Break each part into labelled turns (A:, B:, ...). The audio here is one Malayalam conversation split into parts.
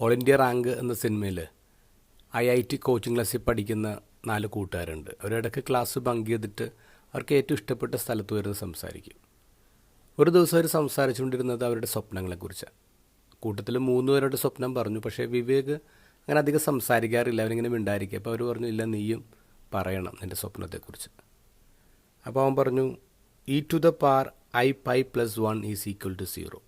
A: ഓൾ ഇന്ത്യ റാങ്ക് എന്ന സിനിമയിൽ ഐ ഐ ടി കോച്ചിങ് ക്ലാസ്സിൽ പഠിക്കുന്ന നാല് കൂട്ടുകാരുണ്ട്. അവരിടയ്ക്ക് ക്ലാസ് ബങ്ക് ചെയ്തിട്ട് അവർക്ക് ഏറ്റവും ഇഷ്ടപ്പെട്ട സ്ഥലത്ത് വരുന്ന സംസാരിക്കും. ഒരു ദിവസം അവർ സംസാരിച്ചുകൊണ്ടിരുന്നത് അവരുടെ സ്വപ്നങ്ങളെക്കുറിച്ചാണ് കൂട്ടത്തിൽ മൂന്ന് പേരുടെ സ്വപ്നം പറഞ്ഞു പക്ഷേ വിവേക് അങ്ങനെ അധികം സംസാരിക്കാറില്ല. അവരിങ്ങനെ മിണ്ടായിരിക്കും. അപ്പോൾ അവർ പറഞ്ഞു ഇല്ല നീയും പറയണം നിന്റെ സ്വപ്നത്തെക്കുറിച്ച്. അപ്പോൾ അവൻ പറഞ്ഞു e to the power i pi plus one is equal to zero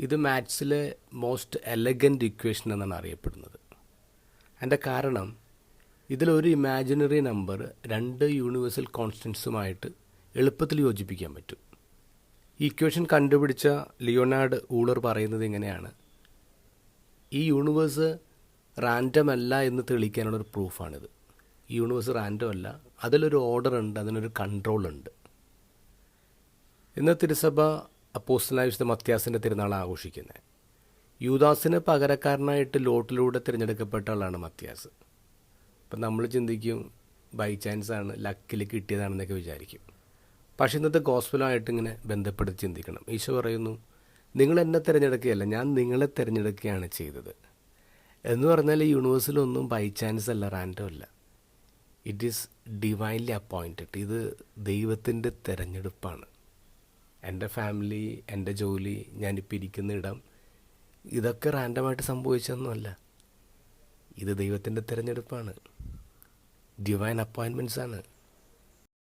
A: ഇത് മാത്സിലെ മോസ്റ്റ് എലഗന്റ് ഇക്വേഷൻ എന്നാണ് അറിയപ്പെടുന്നത്. അതിന്റെ കാരണം ഇതിലൊരു ഇമാജിനറി നമ്പർ രണ്ട് യൂണിവേഴ്സൽ കോൺസ്റ്റൻസുമായിട്ട് എളുപ്പത്തിൽ യോജിപ്പിക്കാൻ പറ്റും. ഈ ഇക്വേഷൻ കണ്ടുപിടിച്ച ലിയോണാർഡ് ഊളർ പറയുന്നത് ഇങ്ങനെയാണ്. ഈ യൂണിവേഴ്സ് റാൻഡം അല്ല എന്ന് തെളിയിക്കാനുള്ളൊരു പ്രൂഫാണിത് ഈ യൂണിവേഴ്സ് റാൻഡം അല്ല അതിലൊരു ഓർഡർ ഉണ്ട് അതിനൊരു കൺട്രോൾ ഉണ്ട്. ഇന്ന് തിരുസഭ അപ്പോസ്റ്റലായ വിശുദ്ധ മത്യാസിന്റെ തിരുനാൾ ആഘോഷിക്കുന്നത്. യൂദാസിന് പകരക്കാരനായിട്ട് ലോട്ടിലൂടെ തിരഞ്ഞെടുക്കപ്പെട്ട ആളാണ് മത്യാസ് അപ്പം നമ്മൾ ചിന്തിക്കും ബൈ ചാൻസ് ആണ് ലക്കിൽ കിട്ടിയതാണെന്നൊക്കെ വിചാരിക്കും. പക്ഷെ ഇന്നത്തെ ഗോസ്പലുമായിട്ട് ഇങ്ങനെ ബന്ധപ്പെടുത്തി ചിന്തിക്കണം. ഈശോ പറയുന്നു നിങ്ങൾ എന്നെ തിരഞ്ഞെടുക്കുകയല്ല ഞാൻ നിങ്ങളെ തിരഞ്ഞെടുക്കുകയാണ് ചെയ്തത്. എന്ന് പറഞ്ഞാൽ യൂണിവേഴ്സിലൊന്നും ബൈ ചാൻസ് അല്ല റാൻഡം അല്ല. ഇറ്റ് ഈസ് ഡിവൈൻലി അപ്പോയിന്റഡ് ഇത് ദൈവത്തിന്റെ തിരഞ്ഞെടുപ്പാണ്. എന്റെ ഫാമിലി എന്റെ ജോലി ഞാനിപ്പോൾ ഇരിക്കുന്ന ഇടം ഇതൊക്കെ റാൻഡമായിട്ട് സംഭവിച്ചതൊന്നുമല്ല. ഇത് ദൈവത്തിന്റെ തിരഞ്ഞെടുപ്പാണ്. ഡിവൈൻ അപ്പോയിൻമെന്റ്സ് ആണ്.